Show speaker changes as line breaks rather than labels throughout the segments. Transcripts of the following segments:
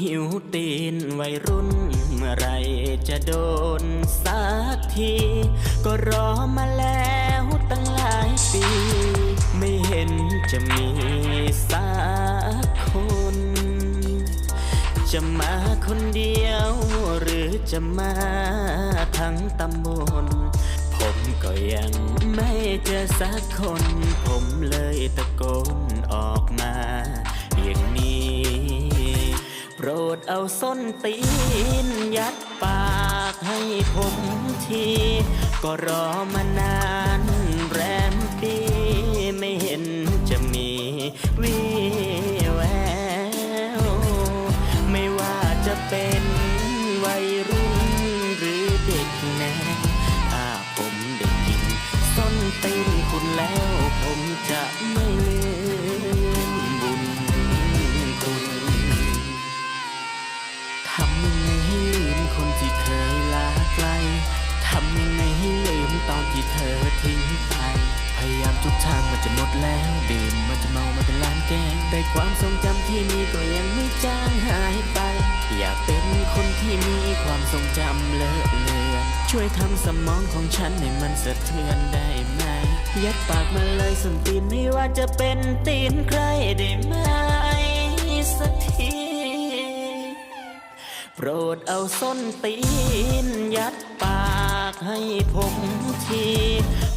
หิวตีนวัยรุ่น เมื่อไรจะโดนสักที ก็รอมาแล้วตั้งหลายปี ไม่เห็นจะมีสักคน จะมาคนเดียว หรือจะมาทั้งตำบลผมก็ยังไม่เจอสักคน ผมเลยตะโกนออกมา อย่างนี้ เอาส้นตีนยัดปากให้ผมที ก็รอมานานแรมปีไม่เห็นจะมีวีแวว ไม่ว่าจะเป็นวัยรุ่น จะหมดแล้วดื่มมันจะเมามันเป็นล้านแก้วแต่ความทรงจำที่มีก็ยังไม่จางหายไป อยากเป็นคนที่มีความทรงจำเลอะเลือนช่วยทำสมองของฉันให้มันสะเทือนได้ไหมยัดปากมาเลยสนตีนไม่ว่าจะเป็นตีนใครได้ไหมสักทีโปรดเอาส้นตีนยัดปากให้ผมที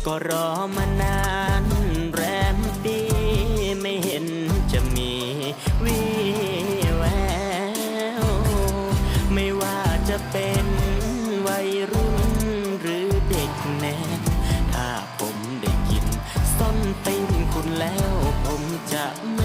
ก็รอมานานะเป็นวัยรุ่นหรือเด็กแน่ ถ้าผมได้กินส้นตีนคุณแล้วผมจะไม่